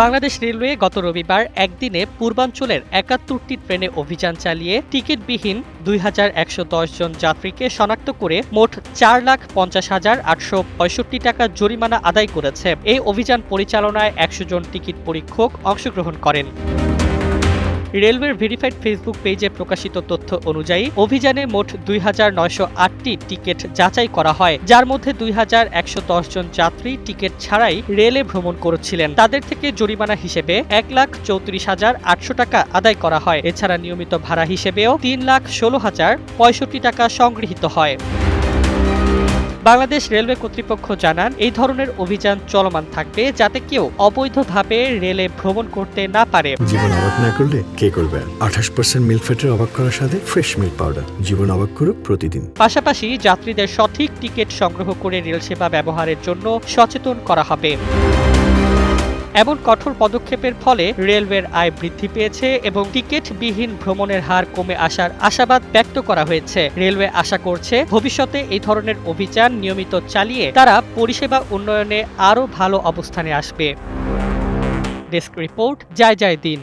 Bangladesh railway গত রবিবার একদিনে পূর্বাঞ্চলের একাত্তরটি ট্রেনে অভিযান চালিয়ে টিকিটবিহীন দুই হাজার একশো দশ জন যাত্রীকে শনাক্ত করে মোট চার লাখ পঞ্চাশ হাজার আটশো পঁয়ষট্টি টাকা জরিমানা আদায় করেছে। এই অভিযান পরিচালনায় একশো জন টিকিট পরীক্ষক অংশগ্রহণ করেন। রেলওয়ের ভেরিফাইড ফেসবুক পেজে প্রকাশিত তথ্য অনুযায়ী, অভিযানে মোট দুই হাজার নয়শো আটটি টিকিট যাচাই করা হয়, যার মধ্যে দুই হাজার একশো দশ জন যাত্রী টিকিট ছাড়াই রেলে ভ্রমণ করেছিলেন। তাদের থেকে জরিমানা হিসেবে এক লাখ চৌত্রিশ হাজার আটশো টাকা আদায় করা হয়। এছাড়া নিয়মিত ভাড়া হিসেবেও তিন লাখ ষোলো হাজার পঁয়ষট্টি টাকা সংগৃহীত হয়। বাংলাদেশ রেলওয়ে কর্তৃপক্ষ জানান এই ধরনের অভিযান চলমান থাকবে যাতে কেউ অবৈধভাবে রেলে ভ্রমণ করতে না পারে। জীবন অবাক না করলে কে করবে? আঠাশ পার্সেন্ট মিল্ক ফ্যাটের অবাক করার সাথে ফ্রেশ মিল্ক পাউডার জীবন অবাক করুক প্রতিদিন। পাশাপাশি যাত্রীদের সঠিক টিকিট সংগ্রহ করে রেল সেবা ব্যবহারের জন্য সচেতন করা হবে। এমন কঠোর পদক্ষেপের ফলে রেলওয়ের আয় বৃদ্ধি পেয়েছে এবং টিকিটবিহীন ভ্রমণের হার কমে আসার আশাবাদ ব্যক্ত করা হয়েছে। রেলওয়ে আশা করছে ভবিষ্যতে এই ধরনের অভিযান নিয়মিত চালিয়ে তারা পরিষেবা উন্নয়নে আরও ভালো অবস্থানে আসবে। ডেস্ক রিপোর্ট, জয় জয় দিন।